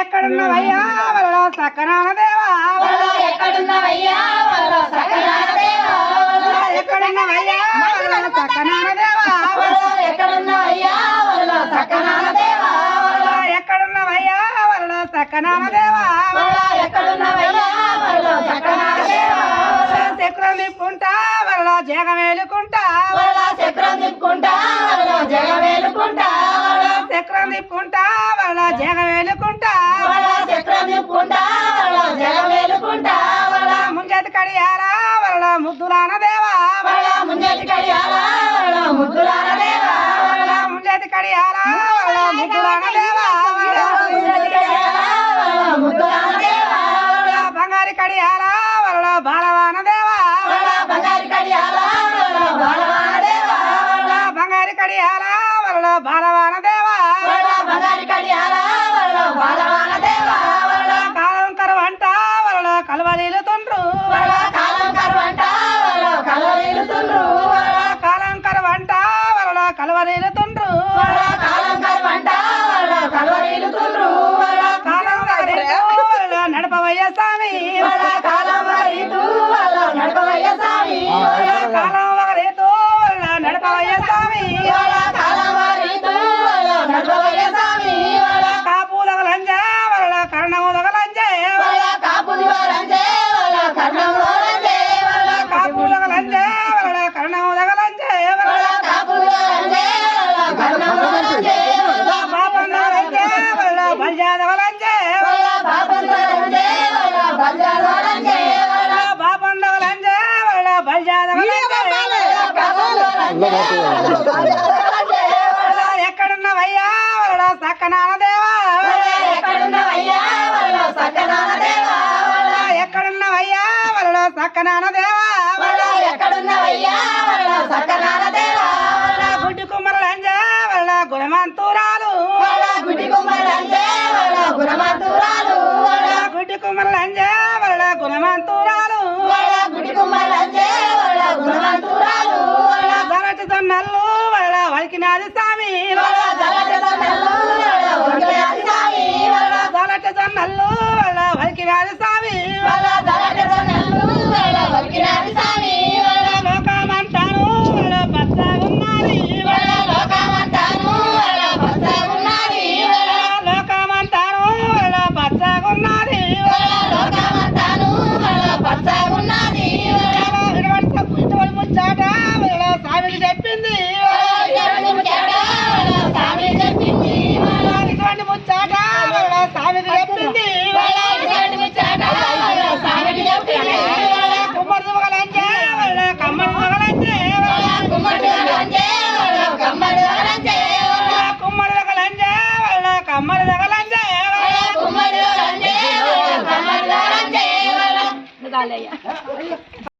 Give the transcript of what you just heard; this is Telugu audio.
ఎక్కడున్నవయ్యా? వలలో సకనాన దేవా ఎక్కడున్నవయ్యా వలలో సకనాన దేవా ఎక్కడున్నవయ్యా వలలో సకనాన దేవా. జగమేలుకుంటా చక్రం తిప్పుకుంటా జగమేలుకుంటా చక్రం తిప్పుకుంటా వాళ్ళ జగమేలుకుంటా చక్రం దేవా ముంజతి కడియారా ముద్దులాన దేవా కడియాల వరలో బలవాన దేవా? కాలం కరువంట వరలో కలువ నీలుతుండ్రు కాలం కరువంట వరలో కాలం వరలో స్వామి. కాలం ఎక్కడున్నావయ్యా? వరడా దేవా? ఎక్కడున్నావయ్యా? వరడా సక్కనాన దేవా? గుడ్డి గుడ్డి గుడ్డి निकाले